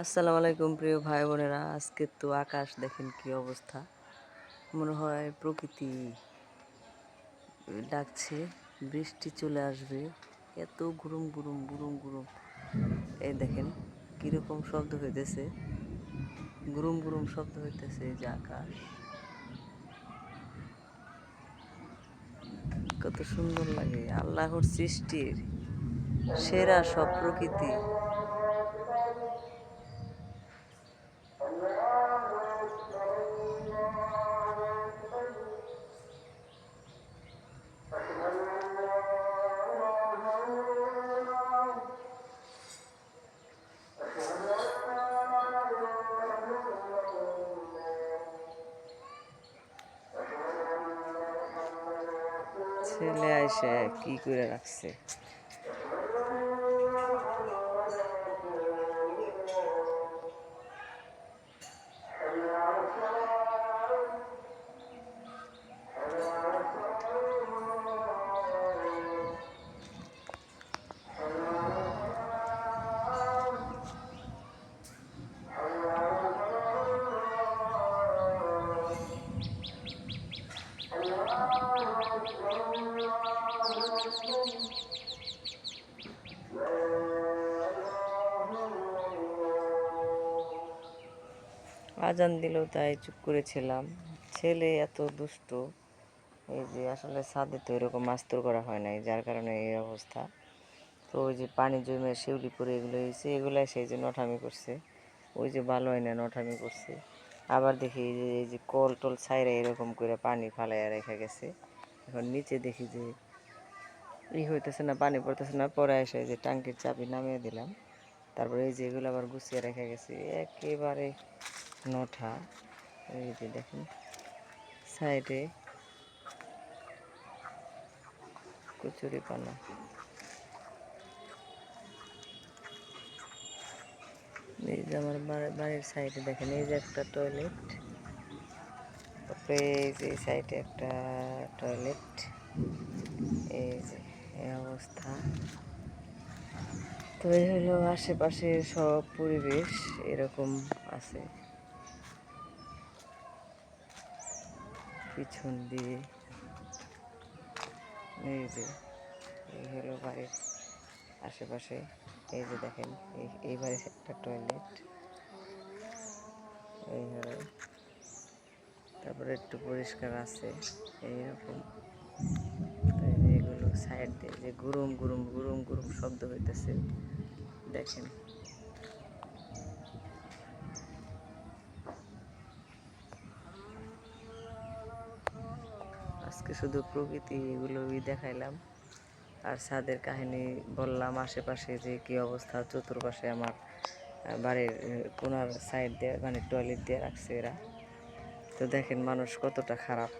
আসসালামু আলাইকুম প্রিয় ভাই বোনেরা আজকে তো আকাশ দেখেন কি অবস্থা। মনে হয় প্রকৃতি ডাকছে, বৃষ্টি চলে আসবে। এত গুরুম গুরুম গুরুম গুরুম। এই দেখেন কীরকম শব্দ হইতেছে। গুরুম গুরুম শব্দ হইতেছে যে আকাশ। কত সুন্দর লাগে। আল্লাহর সৃষ্টির সেরা সব প্রকৃতি। ছেলে আইসে কি করে রাখছে? আজান দিল তাই চুপ করেছিলাম। ছেলে এত দুষ্ট, এই যে আসলে ছাদে তো এরকম মাস্তর করা হয় নাই, যার কারণে এই অবস্থা। তো ওই যে পানি জমে শিউলি পরে এগুলো হয়েছে এগুলাই সেই যে নঠামি করছে। ওই যে ভালো হয় না নঠামি করছে। আবার দেখি যে, এই যে কল টল ছাইরা এরকম করে পানি ফালাইয়া রেখে গেছে। এখন নিচে দেখি যে ই হইতেছে না, পানি পড়তেছে না। পরে এসে যে টাঙ্কির চাবি নামিয়ে দিলাম। তারপরে এই যে এগুলো আবার গুছিয়ে রেখে গেছি। একেবারে নঠা এই যে দেখেন, সাইডে কচুরি পানা। এই যে আমার বাড়ির সাইডে দেখেন, এই যে একটা টয়লেট। এই যে সাইডে একটা টয়লেট। এই যে, এই অবস্থা। তো এই হলো আশেপাশের সব পরিবেশ এরকম আছে। পিছন দিয়ে। এই যে, এই হলো বাড়ির আশেপাশে। এই যে দেখেন, এই বাড়ির একটা টয়লেট এই হলো। তারপরে একটু পরিষ্কার আছে, এইরকম। এগুলো সাইড দিয়ে যে গুরুম গুরুম গুরুম গুরুম শব্দ হইতেছে। দেখেন। আজকে শুধু প্রকৃতি এগুলোই দেখাইলাম। আর ছাদের কাহিনী বললাম আশেপাশে যে কি অবস্থা, চতুর্পাশে আমার বাড়ির কোনার সাইড দিয়ে মানে টয়লেট দিয়ে রাখছে এরা। তো দেখেন মানুষ কতটা খারাপ।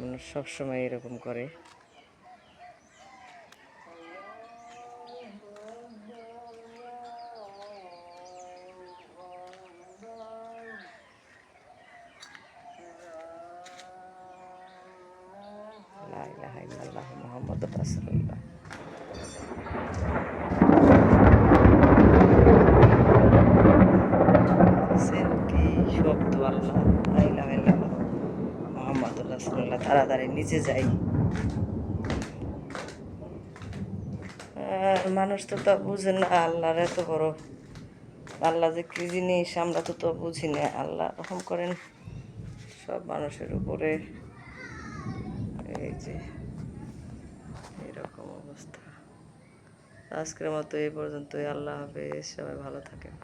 মানুষ সবসময় এরকম করে। মানুষ তো তা বুঝে না, আল্লাহর এত বড়। আল্লাহ যে কি জিনিস, আমরা তো তো বুঝি না। আল্লাহ রকম করেন, সব মানুষের উপরে। যে এরকম অবস্থা। আজকের মতো এই পর্যন্তই। আল্লাহ হাফেজ। সবাই ভালো থাকেন।